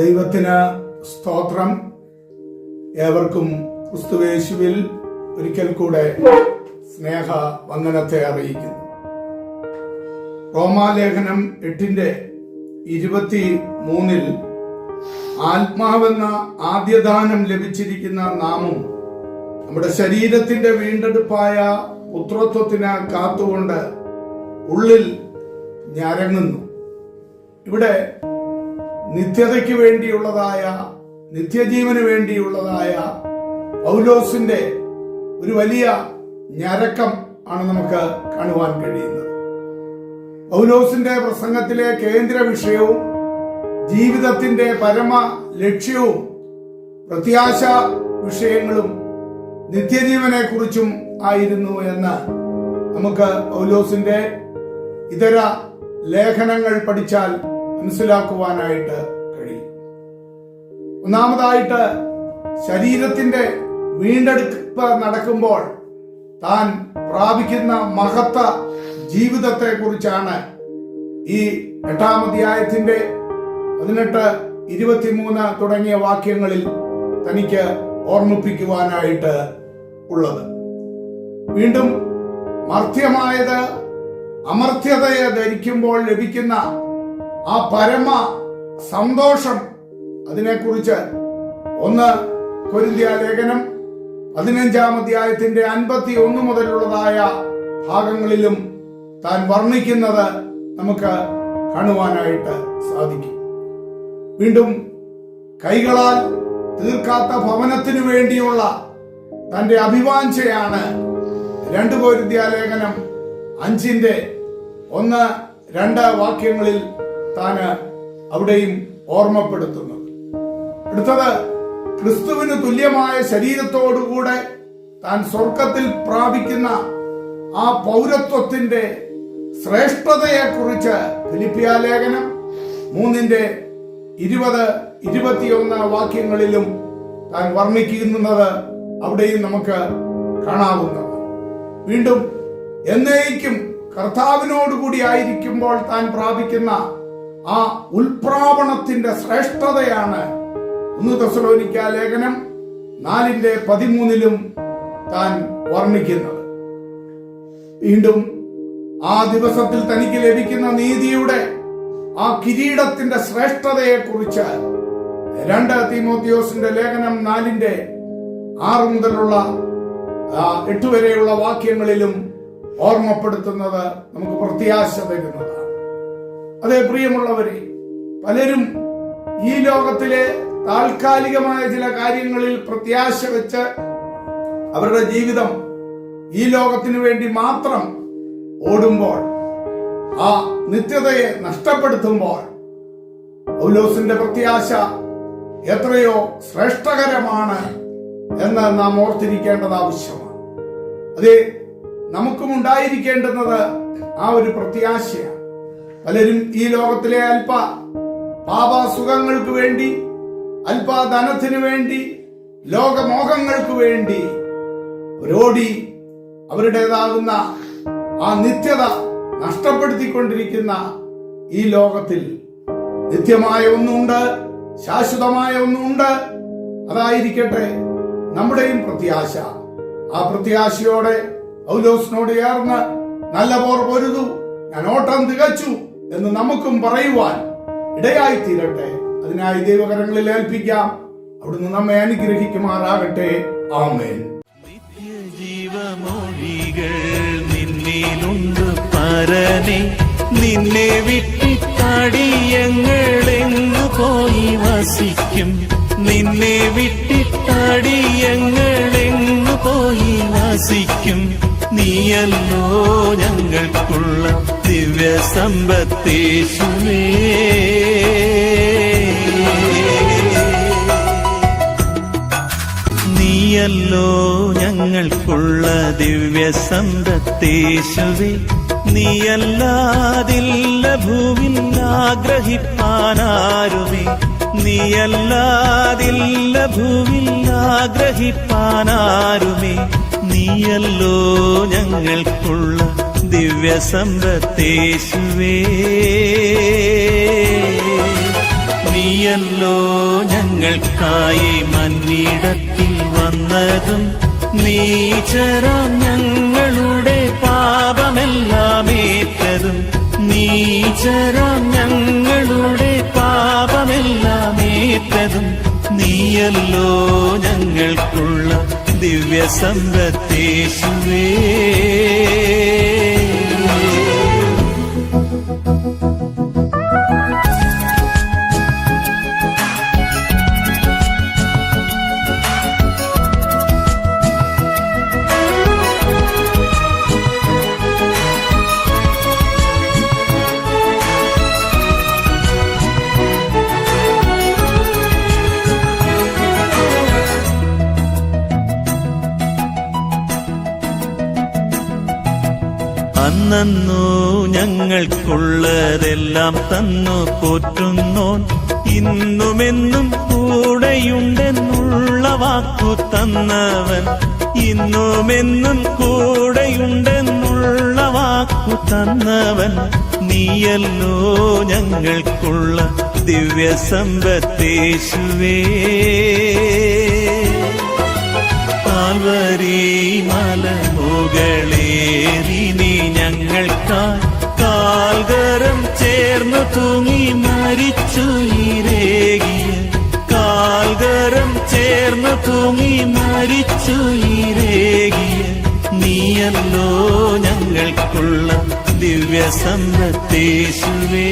ദൈവത്തിന് സ്തോത്രം. ഏവർക്കും ക്രിസ്തുവേശുവിൽ ഒരിക്കൽ കൂടെ സ്നേഹ വന്ദനത്തെ അറിയിക്കുന്നു. റോമാലേഖനം എട്ടിന്റെ ഇരുപത്തി മൂന്നിൽ ആത്മാവെന്ന ആദ്യദാനം ലഭിച്ചിരിക്കുന്ന നാമും നമ്മുടെ ശരീരത്തിന്റെ വീണ്ടെടുപ്പായ പുത്രത്വത്തിന് കാത്തുകൊണ്ട് ഉള്ളിൽ ഞരങ്ങുന്നു. ഇവിടെ നിത്യതയ്ക്ക് വേണ്ടിയുള്ളതായ നിത്യജീവന് വേണ്ടിയുള്ളതായ പൗലോസിന്റെ ഒരു വലിയ ഞരക്കം ആണ് നമുക്ക് കാണുവാൻ കഴിയുന്നത്. പൗലോസിന്റെ പ്രസംഗത്തിലെ കേന്ദ്ര വിഷയവും ജീവിതത്തിന്റെ പരമ ലക്ഷ്യവും പ്രത്യാശ വിഷയങ്ങളും നിത്യജീവനെ കുറിച്ചും ആയിരുന്നു എന്ന് നമുക്ക് പൗലോസിന്റെ ഇതര ലേഖനങ്ങൾ പഠിച്ചാൽ മനസ്സിലാക്കുവാനായിട്ട് കഴിയും. ഒന്നാമതായിട്ട് ശരീരത്തിന്റെ വീണ്ടെടുപ്പ് നടക്കുമ്പോൾ താൻ പ്രാപിക്കുന്ന മഹത്ത ജീവിതത്തെ കുറിച്ചാണ് ഈ എട്ടാം അധ്യായത്തിന്റെ പതിനെട്ട് ഇരുപത്തിമൂന്ന് തുടങ്ങിയ വാക്യങ്ങളിൽ തനിക്ക് ഓർമ്മിപ്പിക്കുവാനായിട്ട് ഉള്ളത്. വീണ്ടും മർത്യമായത് അമർത്യതയെ ധരിക്കുമ്പോൾ ലഭിക്കുന്ന ആ പരമ സന്തോഷം അതിനെക്കുറിച്ച് ഒന്ന് കൊരിന്തിയ ലേഖനം പതിനഞ്ചാം അധ്യായത്തിന്റെ അൻപത്തി ഒന്ന് മുതലുള്ളതായ ഭാഗങ്ങളിലും താൻ വർണിക്കുന്നത് നമുക്ക് കാണുവാനായിട്ട് സാധിക്കും. വീണ്ടും കൈകളാൽ തീർക്കാത്ത ഭവനത്തിനു വേണ്ടിയുള്ള തന്റെ അഭിവാഞ്ചയാണ് രണ്ട് ലേഖനം അഞ്ചിന്റെ ഒന്ന് രണ്ട് വാക്യങ്ങളിൽ താന് അവിടെയും ഓർമ്മപ്പെടുത്തുന്നത് അടുത്തത് ക്രിസ്തുവിന് തുല്യമായ ശരീരത്തോടുകൂടെ താൻ സ്വർഗത്തിൽ പ്രാപിക്കുന്ന ആ പൗരത്വത്തിന്റെ ശ്രേഷ്ഠതയെക്കുറിച്ച് ഫിലിപ്പിയ ലേഖനം മൂന്നിന്റെ ഇരുപത് ഇരുപത്തിയൊന്ന് വാക്യങ്ങളിലും താൻ വർണിക്കുന്നത് അവിടെയും നമുക്ക് കാണാവുന്നതാണ്. വീണ്ടും എന്നേക്കും കർത്താവിനോടുകൂടി ആയിരിക്കുമ്പോൾ താൻ പ്രാപിക്കുന്ന ആ ഉൽപ്രാവണത്തിന്റെ ശ്രേഷ്ഠതയാണ് ഒന്ന് തെസലോനിക്ക ലേഖനം നാലിന്റെ പതിമൂന്നിലും താൻ വർണിക്കുന്നത്. വീണ്ടും ആ ദിവസത്തിൽ തനിക്ക് ലഭിക്കുന്ന നീതിയുടെ ആ കിരീടത്തിന്റെ ശ്രേഷ്ഠതയെ കുറിച്ച് രണ്ട് തീമോത്തിയോസിന്റെ ലേഖനം നാലിന്റെ ആറ് മുതലുള്ള എട്ട് വരെയുള്ള വാക്യങ്ങളിലും ഓർമ്മപ്പെടുത്തുന്നത് നമുക്ക് പ്രത്യാശ തരുന്നതാണ് അതേ പ്രിയമുള്ളവരെ പലരും ഈ ലോകത്തിലെ താൽക്കാലികമായ ചില കാര്യങ്ങളിൽ പ്രത്യാശ വെച്ച് അവരുടെ ജീവിതം ഈ ലോകത്തിനു വേണ്ടി മാത്രം ഓടുമ്പോൾ ആ നിത്യതയെ നഷ്ടപ്പെടുത്തുമ്പോൾ പൗലോസിന്റെ പ്രത്യാശ എത്രയോ ശ്രേഷ്ഠകരമാണ് എന്ന് നാം ഓർത്തിരിക്കേണ്ടത് ആവശ്യമാണ്. അതെ നമുക്കും ഉണ്ടായിരിക്കേണ്ടുന്നത് ആ ഒരു പ്രത്യാശയാണ്. പലരും ഈ ലോകത്തിലെ അല്പ പാപാസുഖങ്ങൾക്ക് വേണ്ടി അല്പ ധനത്തിനു വേണ്ടി ലോകമോഹങ്ങൾക്ക് വേണ്ടി ഓടി അവരുടേതാകുന്ന ആ നിത്യത നഷ്ടപ്പെടുത്തിക്കൊണ്ടിരിക്കുന്ന ഈ ലോകത്തിൽ നിത്യമായ ഒന്നുണ്ട് ശാശ്വതമായ ഒന്നുണ്ട്. അതായിരിക്കട്ടെ നമ്മുടെയും പ്രത്യാശ. ആ പ്രത്യാശയോടെ ഔലോസിനോട് ചേർന്ന് നല്ല പോർ പൊരുതു ഞാൻ ഓട്ടം തികച്ചു. എന്ന് നമുക്കും പറയുവാൻ ഇടയായി തീരട്ടെ അതിനായി ദൈവകരങ്ങളിൽ ഏൽപ്പിക്കാം. അവിടുന്ന് നമ്മെ അനുഗ്രഹിക്കുമാറാകട്ടെ. ആമേൻ. നിന്നിലുണ്ട് പരനെ. നിന്നെ വിട്ടിട്ടടിയങ്ങളെങ്ങു പോയി വസിക്കും. നിന്നെ വിട്ടിട്ടടിയങ്ങളെങ്ങു പോയി വസിക്കും. നീയല്ലോ ഞങ്ങൾക്കുള്ള ദിവ്യ നീയല്ലോ ഞങ്ങൾക്കുള്ള ദിവ്യ സമ്പത്തേശുവേ നീയല്ലാതില്ല ഭൂവിൽ ആഗ്രഹിപ്പാനാരുമേ നീയല്ലാതില്ല ഭൂവിൽ ആഗ്രഹിപ്പാനാരുമേ നീയല്ലോ ഞങ്ങൾക്കുള്ള ദിവ്യ സമ്പത്തേശുവേ നീയല്ലോ ഞങ്ങൾക്കായി മന്നിടത്തിൽ വന്നതും നീചരാം ഞങ്ങളുടെ പാപമെല്ലാം ഏറ്റതും നീചരാം ഞങ്ങളുടെ പാപമെല്ലാം ഏറ്റതും നീയല്ലോ ഞങ്ങൾക്കുള്ള ദിവ്യ സമ്പത്തേശുവേ അന്നു ഞങ്ങൾക്കുള്ളതെല്ലാം തന്നു പോറ്റുന്നോൻ ഇന്നുമെന്നും കൂടെയുണ്ടെന്നുള്ള വാക്കു തന്നവൻ ഇന്നുമെന്നും കൂടെയുണ്ടെന്നുള്ള വാക്കു തന്നവൻ നീയല്ലോ ഞങ്ങൾക്കുള്ള ദിവ്യ സമ്പത്തേശുവേ കാൽവരി നീ ഞങ്ങൾക്കായി കാൽകരം ചേർന്നു തൂങ്ങി മരിച്ചു ഇരേകിയ കാൽകരം ചേർന്നു തൂങ്ങി മരിച്ചു ഇരേകിയ നീയല്ലോ ഞങ്ങൾക്കുള്ള ദിവ്യ സമ്പത്തേശുവേ